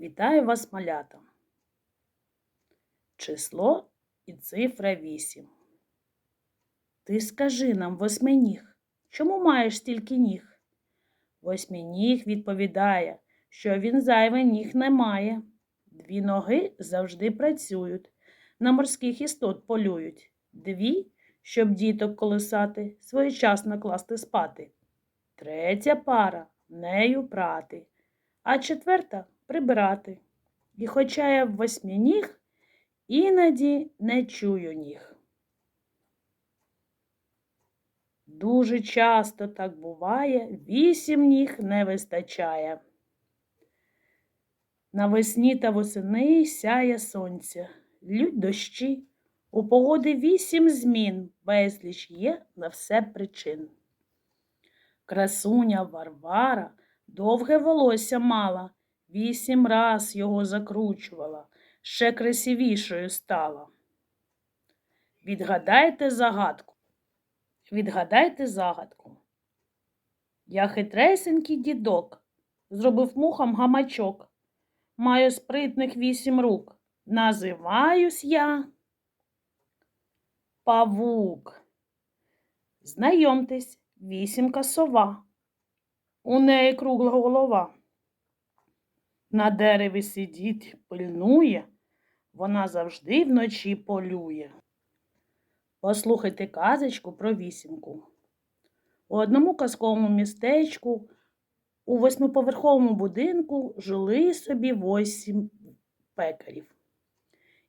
Вітаю вас, малята. Число і цифра 8. Ти скажи нам, восьминіг, чому маєш стільки ніг? Восьминіг відповідає, що він зайвий ніг не має. Дві ноги завжди працюють, на морських істот полюють. Дві, щоб діток колисати, своєчасно класти спати. Третя пара нею прати, а четверта прибирати. І хоча я в восьминіг, іноді не чую ніг. Дуже часто так буває, вісім ніг не вистачає. Навесні та восени сяє сонце, лють дощі. У погоди вісім змін, безліч є на все причин. Красуня Варвара довге волосся мала, вісім раз його закручувала, ще красивішою стала. Відгадайте загадку. Відгадайте загадку. Я хитресенький дідок, зробив мухам гамачок. Маю спритних вісім рук. Називаюсь я Павук. Знайомтесь, вісімка сова. У неї кругла голова. На дереві сидіть, пильнує, вона завжди вночі полює. Послухайте казочку про вісімку. У одному казковому містечку у восьмиповерховому будинку жили собі восім пекарів.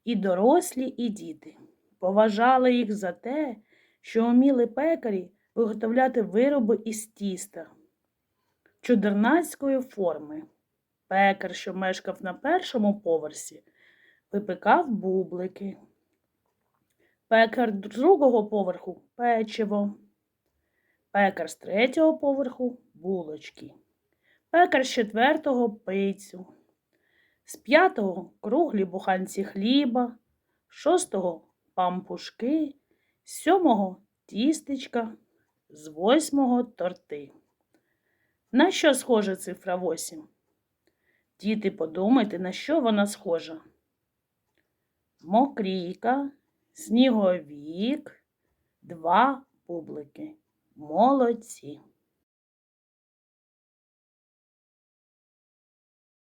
І дорослі, і діти. Поважали їх за те, що вміли пекарі виготовляти вироби із тіста чудернацької форми. Пекар, що мешкав на першому поверсі, випекав бублики. Пекар другого поверху печиво. Пекар з третього поверху булочки. Пекар з четвертого пицю. З п'ятого круглі буханці хліба, з шостого пампушки, з сьомого тістечка, з восьмого торти. На що схожа цифра 8? Діти, подумайте, на що вона схожа? Мокрійка, сніговік, два бублики. Молодці.